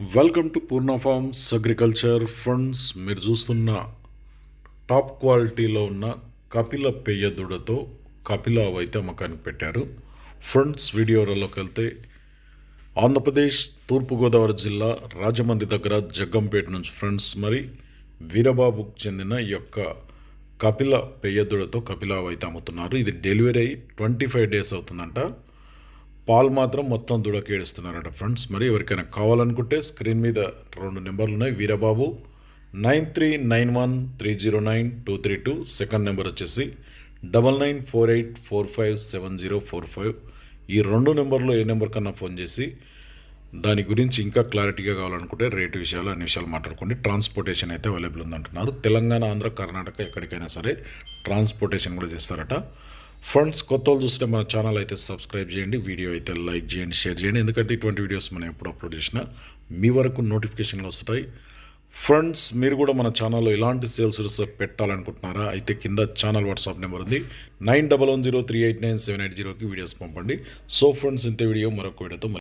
Welcome to Purna farms agriculture funds మీరు చూస్తున్న top క్వాలిటీలో ఉన్న కపిల పెయ్య దూడతో కపిల అయితే అమ్మకానికి పెట్టారు ఫండ్స్ వీడియోలలోకి వెళ్తే ఆంధ్రప్రదేశ్ తూర్పుగోదావరి జిల్లా రాజమండ్రి దగ్గర జగ్గంపేట నుంచి ఫ్రెండ్స్ మరి వీరబాబుకు చెందిన ఈ యొక్క కపిల పెయ్యదుడతో కపిల అయితే అమ్ముతున్నారు. ఇది డెలివరీ అయ్యి ట్వంటీ ఫైవ్ డేస్ అవుతుందంట. పాలు మాత్రం మొత్తం దుడకేడుస్తున్నారట ఫ్రెండ్స్. మరి ఎవరికైనా కావాలనుకుంటే స్క్రీన్ మీద రెండు నెంబర్లు ఉన్నాయి. Veerababu nine three nine one three zero nine two three two. Second number వచ్చేసి double nine four eight four five seven zero four five. ఈ రెండు నెంబర్లో ఏ నెంబర్ కన్నా ఫోన్ చేసి దాని గురించి ఇంకా క్లారిటీగా కావాలనుకుంటే రేటు విషయాలు అన్ని విషయాలు మాట్లాడుకోండి. ట్రాన్స్పోర్టేషన్ అయితే అవైలబుల్ ఉందంటున్నారు. తెలంగాణ ఆంధ్ర కర్ణాటక ఎక్కడికైనా సరే ట్రాన్స్పోర్టేషన్ కూడా చేస్తారట. ఫ్రెండ్స్ కొత్త వాళ్ళు చూస్తే మన ఛానల్ అయితే సబ్స్క్రైబ్ చేయండి వీడియో అయితే లైక్ చేయండి షేర్ చేయండి. ఎందుకంటే ఇటువంటి వీడియోస్ మనం ఎప్పుడు అప్లోడ్ చేసినా మీ వరకు నోటిఫికేషన్లు వస్తాయి. ఫ్రెండ్స్ మీరు కూడా మన ఛానల్లో ఇలాంటి సేల్స్ పెట్టాలనుకుంటున్నారా? అయితే కింద ఛానల్ వాట్సాప్ నెంబర్ ఉంది. Nine double one zero three eight nine seven eight జీరోకి వీడియోస్ పంపండి. సో ఫ్రెండ్స్ ఇంత వీడియో మరొక వీడియోతో